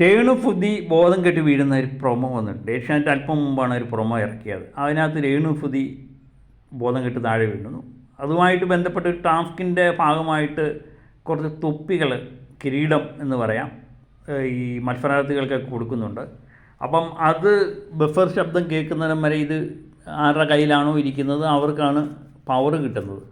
രേണുഫുതി ബോധം കെട്ടി വീഴുന്ന ഒരു പ്രൊമോ വന്നിട്ടുണ്ട്. ഏഷ്യാനെറ്റ് അല്പം മുമ്പാണ് ഒരു പ്രൊമോ ഇറക്കിയത്. അതിനകത്ത് രേണുഫുതി ബോധം കെട്ട് താഴെ വീഴുന്നു. അതുമായിട്ട് ബന്ധപ്പെട്ട ടാസ്കിന്റെ ഭാഗമായിട്ട് കുറച്ച് തൊപ്പികൾ കിരീടം എന്ന് പറയാം ഈ മത്സരാർത്ഥികൾക്കൊക്കെ കൊടുക്കുന്നുണ്ട്. അപ്പം അത് ബഫർ ശബ്ദം കേൾക്കുന്നതിനും വരെ ഇത് ആരുടെ കയ്യിലാണോ ഇരിക്കുന്നത് അവർക്കാണ് പവർ കിട്ടുന്നത്.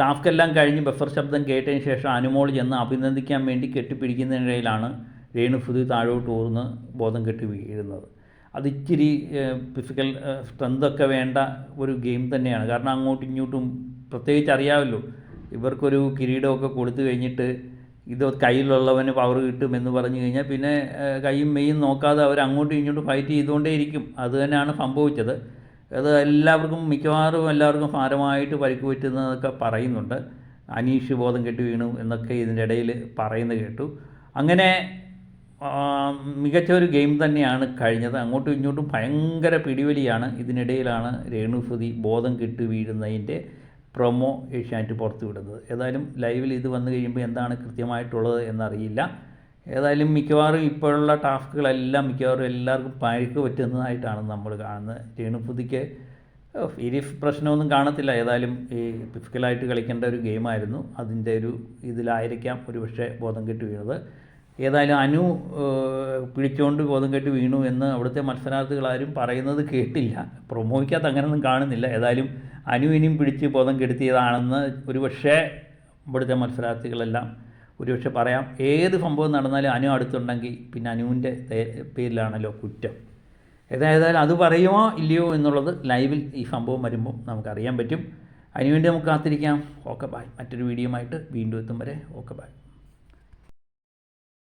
ടാസ്ക് എല്ലാം കഴിഞ്ഞ് ബഫർ ശബ്ദം കേട്ടതിന് ശേഷം അനുമോൾ ചെന്ന് അഭിനന്ദിക്കാൻ വേണ്ടി കെട്ടിപ്പിടിക്കുന്നതിനിടയിലാണ് രേണുഫുതി താഴോട്ട് ഊർന്ന് ബോധം കെട്ടി വീഴുന്നത്. അതിച്ചിരി ഫിസിക്കൽ സ്ട്രെങ്തൊക്കെ വേണ്ട ഒരു ഗെയിം തന്നെയാണ്. കാരണം അങ്ങോട്ടും ഇങ്ങോട്ടും പ്രത്യേകിച്ച് അറിയാമല്ലോ. ഇവർക്കൊരു കിരീടമൊക്കെ കൊടുത്തു കഴിഞ്ഞിട്ട് ഇത് കയ്യിലുള്ളവന് പവർ കിട്ടുമെന്ന് പറഞ്ഞു കഴിഞ്ഞാൽ പിന്നെ കൈയും മെയ്യും നോക്കാതെ അവർ അങ്ങോട്ടും ഇങ്ങോട്ടും ഫൈറ്റ് ചെയ്തുകൊണ്ടേയിരിക്കും. അത് തന്നെയാണ് സംഭവിച്ചത്. അത് എല്ലാവർക്കും മിക്കവാറും എല്ലാവർക്കും ഭാരമായിട്ട് പരിക്ക് പറ്റുന്നതൊക്കെ പറയുന്നുണ്ട്. അനീഷ് ബോധം കെട്ടി വീണു എന്നൊക്കെ ഇതിന്റെ ഇടയിൽ പറയുന്നത് കേട്ടു. അങ്ങനെ മികച്ച ഒരു ഗെയിം തന്നെയാണ് കഴിഞ്ഞത്. അങ്ങോട്ടും ഇങ്ങോട്ടും ഭയങ്കര പിടിവലിയാണ്. ഇതിനിടയിലാണ് രേണുസുതി ബോധം കെട്ട് വീഴുന്നതിന്റെ പ്രൊമോ ഏഷ്യാനെറ്റ് പുറത്തുവിടുന്നത്. ഏതായാലും ലൈവിൽ ഇത് വന്നു കഴിയുമ്പോൾ എന്താണ് കൃത്യമായിട്ടുള്ളത് എന്നറിയില്ല. ഏതായാലും മിക്കവാറും ഇപ്പോഴുള്ള ടാസ്കുകളെല്ലാം മിക്കവാറും എല്ലാവർക്കും പരിക്ക് പറ്റുന്നതായിട്ടാണ് നമ്മൾ കാണുന്നത്. രേണുസുതിക്ക് സീരിയസ് പ്രശ്നമൊന്നും കാണത്തില്ല. ഏതായാലും ഈ ഫിസിക്കലായിട്ട് കളിക്കേണ്ട ഒരു ഗെയിമായിരുന്നു. അതിന്റെ ഒരു ഇതിലായിരിക്കാം ഒരു പക്ഷേ ബോധം കെട്ട് വീണത്. ഏതായാലും അനു പിടിച്ചോണ്ട് ബോധം കെട്ട് വീണു എന്ന് അവിടുത്തെ മത്സരാർത്ഥികളാരും പറയുന്നത് കേട്ടില്ല. പ്രൊമോയ്ക്കകത്ത് അങ്ങനെയൊന്നും കാണുന്നില്ല. ഏതായാലും അനു ഇനിയും പിടിച്ച് ബോധം കെടുത്തിയതാണെന്ന് ഒരു പക്ഷേ ഇവിടുത്തെ മത്സരാർത്ഥികളെല്ലാം ഒരുപക്ഷെ പറയാം. ഏത് സംഭവം നടന്നാലും അനു അടുത്തുണ്ടെങ്കിൽ പിന്നെ അനുവിന്റെ പേരിലാണല്ലോ കുറ്റം. ഏതായാലും അത് പറയുമോ ഇല്ലയോ എന്നുള്ളത് ലൈവിൽ ഈ സംഭവം വരുമ്പോൾ നമുക്കറിയാൻ പറ്റും. അതിനുവേണ്ടി നമുക്ക് കാത്തിരിക്കാം. ഓക്കെ ബായ് മറ്റൊരു വീഡിയോ ആയിട്ട് വീണ്ടും എത്തും വരെ. Okay bye